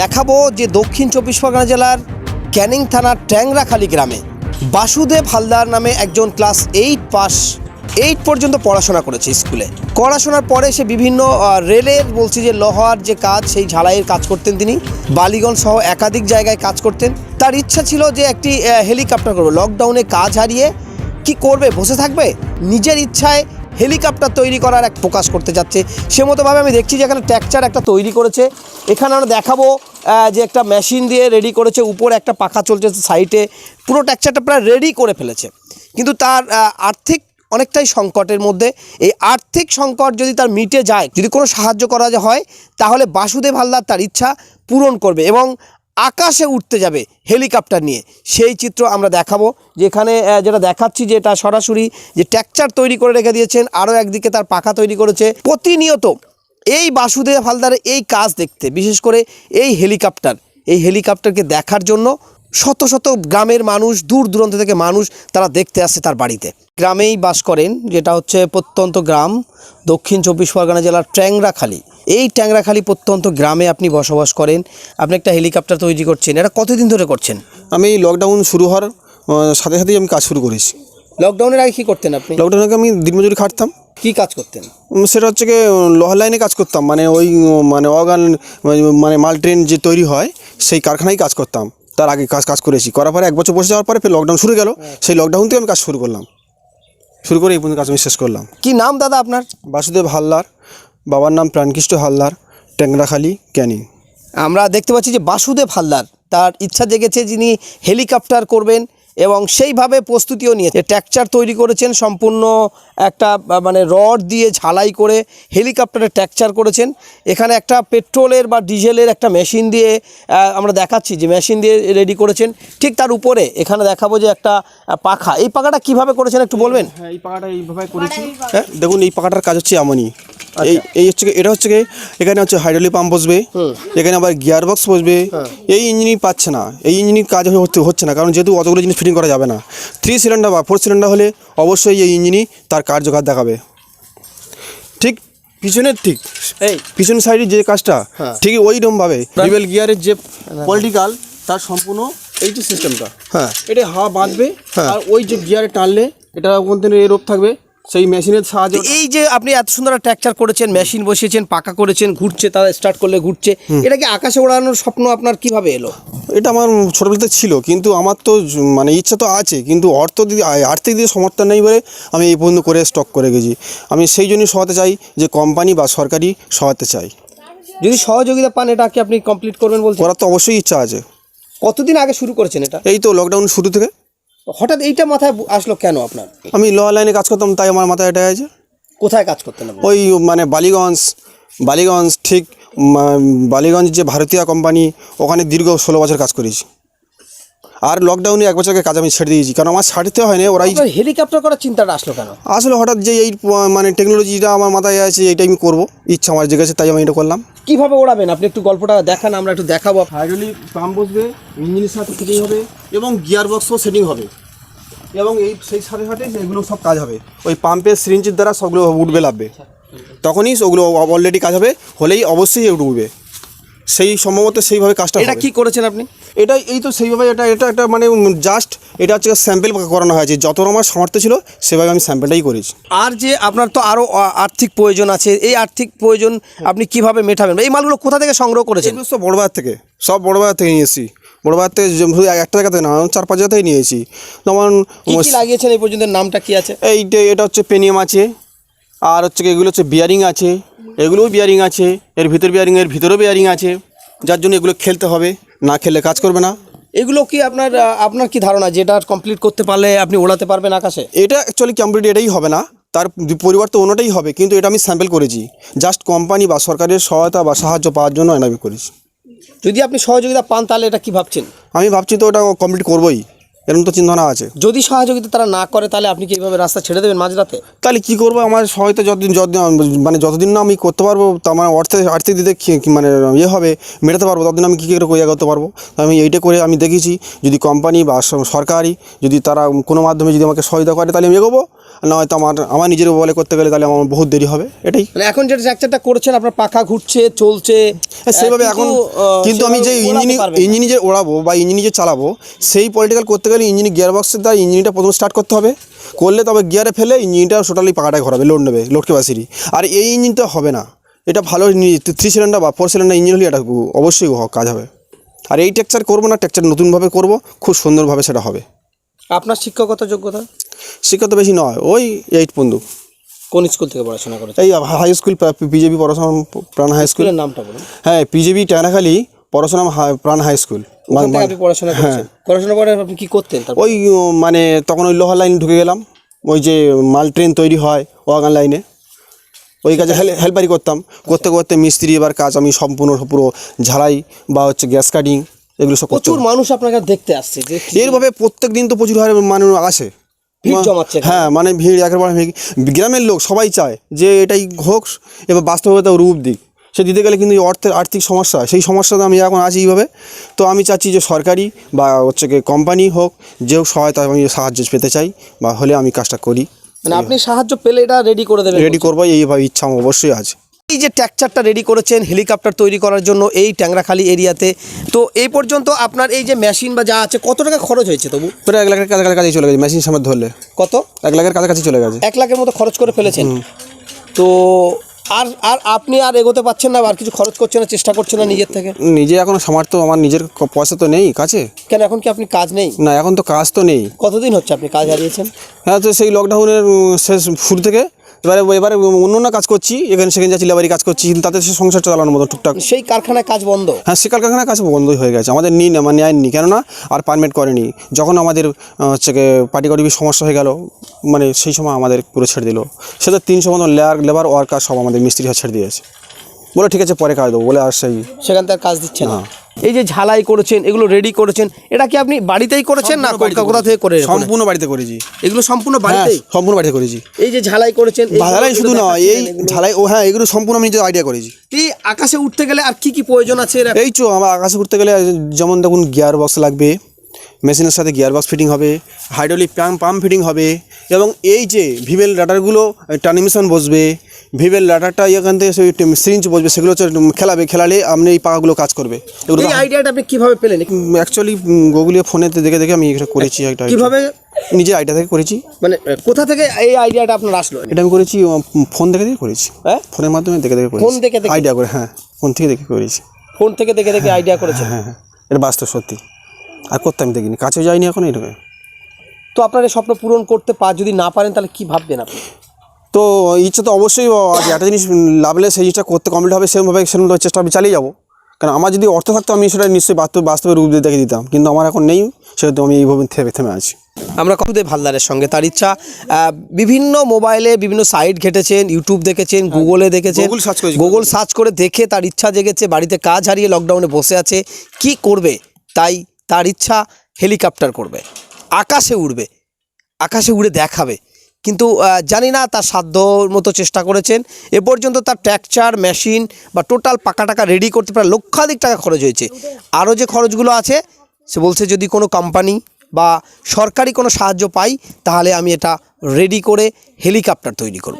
দেখাবো যে দক্ষিণ চব্বিশ পরগনা জেলার ক্যানিং থানার ট্যাংরাখালী গ্রামে বাসুদেব হালদার নামে একজন ক্লাস এইট পাস এইট পর্যন্ত পড়াশোনা করেছে স্কুলে। পড়াশোনার পরে সে বিভিন্ন রেলের বলছি যে লোহার যে কাজ, সেই ঝালাইয়ের কাজ করতেন তিনি। বালিগঞ্জ সহ একাধিক জায়গায় কাজ করতেন। তার ইচ্ছা ছিল যে একটি হেলিকপ্টার করবে। লকডাউনে কাজ হারিয়ে কি করবে, বসে থাকবে? নিজের ইচ্ছায় হেলিকপ্টার তৈরি করার এক প্রকাশ করতে যাচ্ছে। সে মতোভাবে আমি দেখছি যে এখানে ট্র্যাকচার একটা তৈরি করেছে। এখানে আমরা দেখাবো যে একটা মেশিন দিয়ে রেডি করেছে, উপরে একটা পাখা চলছে সাইটে পুরো ট্যাকচারটা প্রায় রেডি করে ফেলেছে। কিন্তু তার আর্থিক অনেকটাই সংকটের মধ্যে। এই আর্থিক সংকট যদি তার মিটে যায়, যদি কোনো সাহায্য করা হয়, তাহলে বাসুদেব হালদার তার ইচ্ছা পূরণ করবে এবং আকাশে উঠতে যাবে হেলিকপ্টার নিয়ে। সেই চিত্র আমরা দেখাবো, যেখানে যেটা দেখাচ্ছি যে এটা সরাসরি যে ট্যাকচার তৈরি করে রেখে দিয়েছেন, আরও একদিকে তার পাখা তৈরি করেছে। প্রতিনিয়ত এই বাসুদেব হালদারের এই কাজ দেখতে বিশেষ করে এই হেলিকপ্টার এই হেলিকপ্টারকে দেখার জন্য শত শত গ্রামের মানুষ দূর দূরান্ত থেকে মানুষ তারা দেখতে আসছে তার বাড়িতে। গ্রামেই বাস করেন যেটা হচ্ছে প্রত্যন্ত গ্রাম দক্ষিণ চব্বিশ পরগনা জেলার ট্যাংরাখালী। এই ট্যাংরাখালী প্রত্যন্ত গ্রামে আপনি বসবাস করেন আপনি একটা হেলিকপ্টার তৈরি করছেন এটা কতদিন ধরে করছেন? আমি লকডাউন শুরু হওয়ার সাথে সাথেই আমি কাজ শুরু করেছি। লকডাউনের আগে কী করতেন আপনি? লকডাউন আগে আমি দিনমজুরি খাটতাম। কি কাজ করতেন? সেটা হচ্ছে কি লোহার লাইনে কাজ করতাম। মানে ওই মানে অগান মানে মাল ট্রেন যে তৈরি হয় সেই কারখানায় কাজ করতাম। তার আগে কাজ কাজ করেছি। করার পরে এক বছর বসে যাওয়ার পরে ফের লকডাউন শুরু গেল। সেই লকডাউন থেকে আমি কাজ শুরু করলাম। শুরু করে এই পর্যন্ত কাজ আমি শেষ করলাম। কি নাম দাদা আপনার? বাসুদেব হালদার। বাবার নাম প্রাণকৃষ্ণ হালদার। ট্যাংরাখালি ক্যানিং। আমরা দেখতে পাচ্ছি যে বাসুদেব হালদার তার ইচ্ছা জেগেছে যিনি হেলিকপ্টার করবেন। এবং সেইভাবে প্রস্তুতিও নিয়েছে। ট্যাকচার তৈরি করেছেন সম্পূর্ণ একটা মানে রড দিয়ে ঝালাই করে হেলিকপ্টারে ট্যাকচার করেছেন। এখানে একটা পেট্রোলের বা ডিজেলের একটা মেশিন দিয়ে আমরা দেখাচ্ছি যে মেশিন দিয়ে রেডি করেছেন। ঠিক তার উপরে এখানে দেখাবো যে একটা পাখা। এই পাখাটা কীভাবে করেছেন একটু বলবেন? হ্যাঁ এই পাখাটা এইভাবে করেছি। হ্যাঁ দেখুন এই পাখাটার কাজ হচ্ছে এমনই। এই এই হচ্ছে এটা হচ্ছে কি এখানে হচ্ছে হাইড্রোলিক পাম্প বসবে এখানে আবার গিয়ার বক্স বসবে এই ইঞ্জিনই পাচ্ছে না এই ইঞ্জিনই কাজ হচ্ছে হচ্ছে না কারণ যেহেতু অতগুলো জিনিস ফিটিং করা যাবে না। থ্রি সিলিন্ডার বা ফোর সিলিন্ডার হলে অবশ্যই এই ইঞ্জিনই তার কার্যকার দেখাবে। ঠিক পিছনের ঠিক এই। পিছনের সাইডের যে কাজটা হ্যাঁ। ঠিকই ওইরকমভাবে রিবেল গিয়ারের যে পলিটিক্যাল তার সম্পূর্ণ এই যে সিস্টেমটা হ্যাঁ। এটা হাওয়া বাঁধবে হ্যাঁ। আর ওই যে গিয়ারে টানলে এটা ওখান থেকে রোপ থাকবে সেই মেশিনের সাহায্যে এই যে আপনি এত সুন্দর ট্র্যাকচার করেছেন মেশিন বসিয়েছেন পাকা করেছেন ঘুরছে তারা স্টার্ট করলে ঘুরছে এটা কি আকাশে ওড়ানোর স্বপ্ন আপনার কীভাবে এলো? এটা আমার ছোটোবেলাতে ছিল কিন্তু আমার তো মানে ইচ্ছা তো আছে কিন্তু অর্থ দিকে আর্থিক দিকে সমর্থন নেই বলে আমি এই পর্যন্ত করে স্টক করে গেছি। আমি সেই জন্যই সহাতে চাই যে কোম্পানি বা সরকারি সহাতে চাই। যদি সহযোগিতা পান এটা কি আপনি কমপ্লিট করবেন বলছেন? করার তো অবশ্যই ইচ্ছা আছে। কতদিন আগে শুরু করেছেন এটা? এই তো লকডাউন শুরু থেকে হঠাৎ এইটা মাথায় আসলো কেন আপনার? আমি ল লাইনে কাজ করতাম তাই আমার মাথায় এটা আছে। কোথায় কাজ করতেন ওই মানে বালিগঞ্জ বালিগঞ্জ ঠিক বালিগঞ্জ যে ভারতীয় কোম্পানি ওখানে দীর্ঘ ষোলো বছর কাজ করেছি। আর লকডাউনে এক বছরকে কাজ আমি ছেড়ে দিয়েছি। কারণ আমার ছাড়তে হয় হয়নি ওরাই হেলিকপ্টার করার চিন্তাটা আসলো কেন? আসলে হঠাৎ যে এই মানে টেকনোলজিটা আমার মাথায় আছে এইটাই আমি করব। ইচ্ছা আমার জেগেছে তাই আমি এটা করলাম। কীভাবে ওড়াবেন? আপনি একটু গল্পটা দেখান আমরা একটু দেখাবো। হাইড্রোলিক পাম্প বসবে ইঞ্জিনের সাথে ফিটিং হবে এবং গিয়ার বক্সও সেটিং হবে। এবং এই সেই সাথে সাথে এগুলো সব কাজ হবে। ওই পাম্পের সিরিঞ্জের দ্বারা সবগুলো উঠবে লাভবে। তখনই ওগুলো অলরেডি কাজ হবে হলেই অবশ্যই উঠবে। সেই সম্ভবত সেইভাবে কাজটা এটা কি করেছেন আপনি? এটা এই তো সেইভাবে এটা এটা একটা মানে জাস্ট এটা হচ্ছে স্যাম্পেল করানো হয়েছে। যত আমার সামর্থ্য ছিল সেভাবে আমি স্যাম্পেলটাই করেছি। আর যে আপনার তো আরও আর্থিক প্রয়োজন আছে এই আর্থিক প্রয়োজন আপনি কীভাবে মেটাবেন? এই মালগুলো কোথা থেকে সংগ্রহ করেছেন? সব বড় বাজার থেকে সব বড় বাজার থেকে নিয়ে এসেছি। বড় থেকে শুধু একটা জায়গা থেকে না চার পাঁচ জায়গা থেকে নিয়েছি যেমন লাগিয়েছেন এই পর্যন্ত? নামটা কি আছে? এইটা এটা হচ্ছে পেনিয়াম আছে আর হচ্ছে কি এগুলো হচ্ছে বিয়ারিং আছে এগুলোও বিয়ারিং আছে এর ভিতর বিয়ারিং এর ভিতরেও বিয়ারিং আছে যার জন্য এগুলো খেলতে হবে না খেলে কাজ করবে না। এগুলো কি আপনার আপনার কি ধারণা যেটা কমপ্লিট করতে পারলে আপনি ওড়াতে পারবেন আকাশে? এটা অ্যাকচুয়ালি কমপ্লিট এটাই হবে না তার পরিবর্তে অন্যটাই হবে কিন্তু এটা আমি স্যাম্পল করেছি। জাস্ট কোম্পানি বা সরকারের সহায়তা বা সাহায্য পাওয়ার জন্য এটা আমি করেছি। যদি আপনি সহযোগিতা পান তাহলে এটা কি ভাবছেন? আমি ভাবছি তো ওটা কমপ্লিট করবোই। এরকম তো চিন্তা আছে। যদি সহযোগিতা তারা না করে তাহলে আপনি কি এইভাবে রাস্তা ছেড়ে দেবেন মাঝরাতে? তাহলে কি করব? আমার সহায়তা যতদিন যতদিন মানে যতদিন না আমি করতে পারব তা মানে অর্থে আর্থিক কি মানে ইয়ে হবে মেটাতে পারব ততদিন আমি কী করে ইয়ে করতে পারব? আমি এইটা করে আমি দেখেছি যদি কোম্পানি বা সরকারি যদি তারা কোনো মাধ্যমে যদি আমাকে সহায়তা করে তাহলে আমি এগোবো। না হয়তো আমার আমার নিজের বলে করতে গেলে তাহলে আমার বহুত দেরি হবে। এটাই। মানে এখন যেটা স্ট্রাকচারটা করছেন আপনার পাখা ঘুরছে চলছে সেইভাবে এখন কিন্তু আমি যে সেভাবে ইঞ্জিন ওড়াতে পারবেন না। ইঞ্জিন যে ওড়াবো বা ইঞ্জিন যে চালাবো সেই পলিটিক্যাল করতে গেলে ইঞ্জিন গিয়ার বক্সের দ্বারা ইঞ্জিনটা প্রথম স্টার্ট করতে হবে। করলে তবে গিয়ারে ফেলে ইঞ্জিনটা টোটালি পাকাটায় ঘোরাবে লোড নেবে লোড ক্যাপাসিটি আর এই ইঞ্জিনটা হবে না। এটা ভালো থ্রি সিলিন্ডার বা ফোর সিলিন্ডার ইঞ্জিন হলে এটা অবশ্যই কাজ হবে। আর এই টেক্সচার করব না টেক্সচার নতুনভাবে করব খুব সুন্দরভাবে সেটা হবে। আপনার শিক্ষকতা যোগ্যতা? শিক্ষা তো বেশি নয় ওই এইট বন্ধু কোন স্কুল থেকে পড়াশোনা করেছেন? এই হাই স্কুল পিজেবি পড়াশোনা প্রাণ হাই স্কুলের নামটা বলুন। হ্যাঁ পিজেবি ট্যানাখালি পড়াশোনা প্রাণ হাই স্কুল। পড়াশোনা করেছেন? পড়াশোনা করে আপনি কি করতেন ওই মানে তখন ওই লোহার লাইন ঢুকে গেলাম। ওই যে মাল ট্রেন তৈরি হয় ওয়াগান লাইনে ওই কাজে হেল- হেল্পারি করতাম। করতে করতে মিস্ত্রি এবার কাজ আমি সম্পূর্ণ পুরো ঝালাই বা হচ্ছে গ্যাস কাটিং এগুলো সব প্রচুর মানুষ আপনাকে দেখতে আসছে এরভাবে প্রত্যেক দিন তো প্রচুর হারে মানুষ আসে। হ্যাঁ মানে ভিড় একেবারে ভিড়। গ্রামের লোক সবাই চায় যে এটাই হোক এবার বাস্তবতা রূপ দিক। সে দিতে গেলে কিন্তু অর্থের আর্থিক সমস্যা সেই সমস্যাতে আমি এখন আছি এইভাবে। তো আমি চাচ্ছি যে সরকারি বা হচ্ছে কি কোম্পানি হোক যে হোক সহায়তা আমি সাহায্য পেতে চাই বা হলে আমি কাজটা করি। মানে আপনি সাহায্য পেলে এটা রেডি করে দেবেন রেডি করব এইভাবে ইচ্ছা আমার অবশ্যই আছে। এই যে ট্যাকচারটা রেডি করেছেন হেলিকপ্টার তৈরি করার জন্য এই ট্যাংরাখালি এরিয়াতে তো এই পর্যন্ত আপনার এই যে মেশিন বা যা আছে কত টাকা খরচ হয়েছে তবু? প্রায় এক লাখের কাছাকাছি চলে গেছে মেশিন সামনে ধরলে। কত? এক লাখের কাছাকাছি চলে গেছে। এক লাখের মতো খরচ করে ফেলেছেন। তো আর আর আপনি আর এগোতে পারছেন না আর কিছু খরচ করছেন না চেষ্টা করছেন না নিজের থেকে? নিজে এখন সামর্থ্য আমার নিজের ক- পয়সা তো নেই কাছে। কেন এখন কি আপনি কাজ নেই? না এখন তো কাজ তো নেই। কতদিন হচ্ছে আপনি কাজ হারিয়েছেন? হ্যাঁ তো সেই লকডাউনের উম, শেষ শুরু থেকে এবারে এবারে অন্য অন্য কাজ করছি এখানে সেখানে যাচ্ছি লেবারি কাজ করছি কিন্তু তাতে সে সংসারটা চালানোর মতো টুকটাক। সেই কারখানায় কাজ বন্ধ? হ্যাঁ সেই কারখানায় কাজ বন্ধই হয়ে গেছে। আমাদের নিই না মানে নেয়নি কেননা আর পারমিট করেনি। যখন আমাদের হচ্ছে গিয়ে পাটিগরিবি সমস্যা হয়ে গেল মানে সেই সময় আমাদের পুরো ছেড়ে দিল। সেটা তিনশো মতন লেয়ার লেবার ওয়ার্কার সব আমাদের মিস্ত্রি ছেড়ে দিয়েছে। বলে ঠিক আছে পরে কাজ দেবো। বলে আর সেই সেখান থেকে আর কাজ দিচ্ছে না। না। এই যে ঝালাই করেছেন এগুলো রেডি করেছেন এটা কি আপনি বাড়িতেই করেছেন না কোথা থেকে করে সম্পূর্ণ বাড়িতে করেছি। এগুলো সম্পূর্ণ বাড়িতে সম্পূর্ণ বাড়িতে করেছি। এই যে ঝালাই করেছেন ঝালাই শুধু নয় এই ঝালাই ও হ্যাঁ এগুলো সম্পূর্ণ আমি নিজের আইডিয়া করেছি। এই আকাশে উঠতে গেলে আর কি কি প্রয়োজন আছে এই চো আমার আকাশে উঠতে গেলে যেমন দেখুন গিয়ার বক্স লাগবে। মেশিনের সাথে গিয়ার বক্স ফিটিং হবে হাইড্রোলিক পাম্প পাম্প ফিটিং হবে এবং এই যে ভিভেল রাডারগুলো ট্রান্সমিশন বসবে ভিভেল রাডারটা এখান থেকে সেই সিরিঞ্জ বসবে সেগুলো হচ্ছে খেলাবে খেলালে আপনি এই পাকাগুলো কাজ করবে। এই আইডিয়াটা আপনি কীভাবে পেলেন? অ্যাকচুয়ালি গুগলে ফোনেতে দেখে দেখে আমি এটা করেছি একটা কীভাবে? নিজে আইডিয়া থেকে করেছি। মানে কোথা থেকে এই আইডিয়াটা আপনার আসলো? এটা আমি করেছি ফোন দেখে দেখে করেছি। হ্যাঁ? ফোনের মাধ্যমে দেখে দেখে করেছি। ফোন দেখে? আইডিয়া করে হ্যাঁ ফোন থেকে দেখে করেছি। ফোন থেকে দেখে দেখে আইডিয়া করেছেন? হ্যাঁ হ্যাঁ। এটা বাস্তব সত্যি। আর করতে আমি দেখিনি। কাছেও যাইনি এখন এটাকে তো আপনার এই স্বপ্ন পূরণ করতে পা যদি না পারেন তাহলে কি ভাববেন আপনি? তো ইচ্ছা তো অবশ্যই আছে একটা জিনিস লাভলে সেই জিনিসটা করতে কমপ্লিট হবে সেরকমভাবে সেরকম চেষ্টা আমি চালিয়ে যাব। কারণ আমার যদি অর্থ থাকতো আমি সেটা নিশ্চয়ই বাস্তব বাস্তবে রূপ দিয়ে দেখে দিতাম। কিন্তু আমার এখন নেই সেহেতু আমি এইভাবে থেমে থেমে আছি। আমরা কতদে ভালদারের সঙ্গে তার ইচ্ছা বিভিন্ন মোবাইলে বিভিন্ন সাইট ঘেটেছেন ইউটিউব দেখেছেন গুগলে দেখেছেন। Google search করেছি। গুগল সার্চ করে দেখে তার ইচ্ছা জেগেছে বাড়িতে কাজ হারিয়ে লকডাউনে বসে আছে। কি করবে? তাই তার ইচ্ছা হেলিকপ্টার করবে। আকাশে উড়বে। আকাশে উড়ে দেখাবে। কিন্তু জানি না তার সাধ্য মতো চেষ্টা করেছেন। এ পর্যন্ত তার ট্র্যাকচার, মেশিন বা টোটাল পাকা টাকা রেডি করতে প্রায় লক্ষাধিক টাকা খরচ হয়েছে। আরও যে খরচগুলো আছে, সে বলছে যদি কোনো কোম্পানি বা সরকারি কোনো সাহায্য পাই, তাহলে আমি এটা রেডি করে হেলিকপ্টার তৈরি করব।